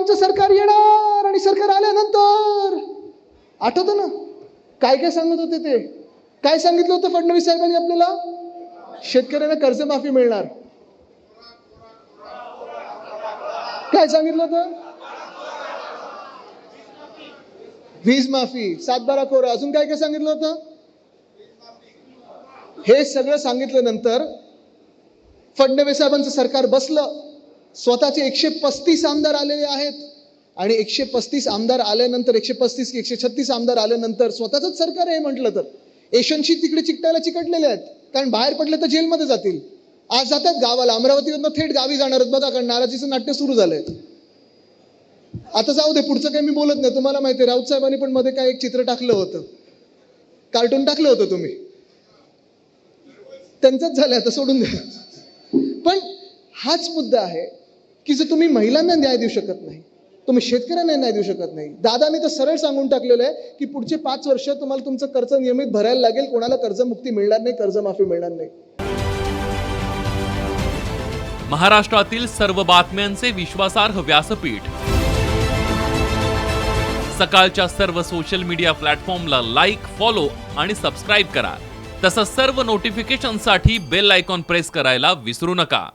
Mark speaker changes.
Speaker 1: आमचं सरकार येणार आणि सरकार आल्यानंतर. आठवतं ना? काय काय सांगत होते ते? काय सांगितलं होतं फडणवीस साहेबांनी आपल्याला? शेतकऱ्यांना कर्जमाफी मिळणार. काय सांगितलं होतं? वीज माफी सातबारा कोरा अजून काय काय सांगितलं होतं? हे सगळं सांगितलं नंतर फडणवीस साहेबांचं सरकार बसलं. स्वतःचे एकशे पस्तीस आमदार आलेले आहेत. आणि एकशे पस्तीस आमदार आल्यानंतर एकशे पस्तीस की एकशे छत्तीस आमदार आल्यानंतर स्वतःच सरकार आहे म्हटलं तर. एशनशी तिकडे चिकटायला चिकटलेले आहेत. कारण बाहेर पडले तर जेलमध्ये जातील. आज जातात गावाला. अमरावतीवरनं थेट गावी जाणार आहेत. बघा कारण नाराजीचं नाट्य सुरू झालंय. आता जाऊ दे पुढचं काही मी बोलत नाही. तुम्हाला माहिती आहे राऊत साहेबांनी पण मध्ये काय एक चित्र टाकलं होतं. कार्टून टाकलं होतं तुम्ही. त्यांचंच झालं आता सोडून द्या. हाच मुद्दा आहे की जो तुम्ही महिलांना न्याय देऊ शकत नाही तुम्ही शेतकऱ्यांना न्याय देऊ शकत नाही. दादाने तर सरळ सांगून टाकलेलं आहे की पुढचे पाच वर्ष तुम्हाला तुमचं कर्ज नियमित भरायला लागेल कोणाला कर्जमुक्ती मिळणार नाही कर्जमाफी मिळणार नाही.
Speaker 2: महाराष्ट्रातील सर्व बातम्यांचे विश्वासार्ह व्यासपीठ. सकाळच्या सर्व सोशल मीडिया प्लॅटफॉर्मला लाईक फॉलो आणि सबस्क्राईब करा. तसंच सर्व नोटिफिकेशनसाठी बेल आयकॉन प्रेस करायला विसरू नका.